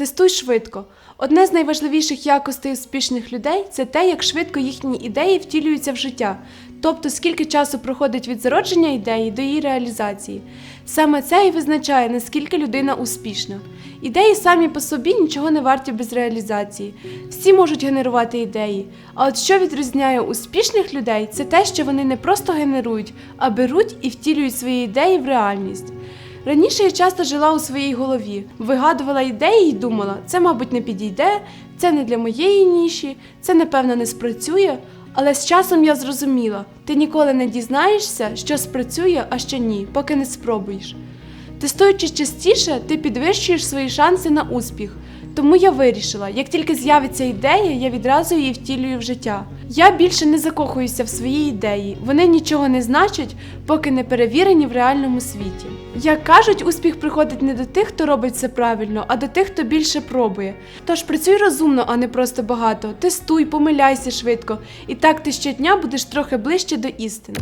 тестуй швидко. Одне з найважливіших якостей успішних людей це те, як швидко їхні ідеї втілюються в життя, тобто скільки часу проходить від зародження ідеї до її реалізації. Саме це і визначає, наскільки людина успішна. Ідеї самі по собі нічого не варті без реалізації. Всі можуть генерувати ідеї. А от що відрізняє успішних людей, це те, що вони не просто генерують, а беруть і втілюють свої ідеї в реальність. Раніше я часто жила у своїй голові, вигадувала ідеї і думала, це, мабуть, не підійде, це не для моєї ніші, це, напевно, не спрацює. Але з часом я зрозуміла, ти ніколи не дізнаєшся, що спрацює, а що ні, поки не спробуєш. Тестуючи частіше, ти підвищуєш свої шанси на успіх. Тому я вирішила, як тільки з'явиться ідея, я відразу її втілюю в життя. Я більше не закохуюся в свої ідеї, вони нічого не значать, поки не перевірені в реальному світі. Як кажуть, успіх приходить не до тих, хто робить все правильно, а до тих, хто більше пробує. Тож працюй розумно, а не просто багато. Тестуй, помиляйся швидко, і так ти щодня будеш трохи ближче до істини.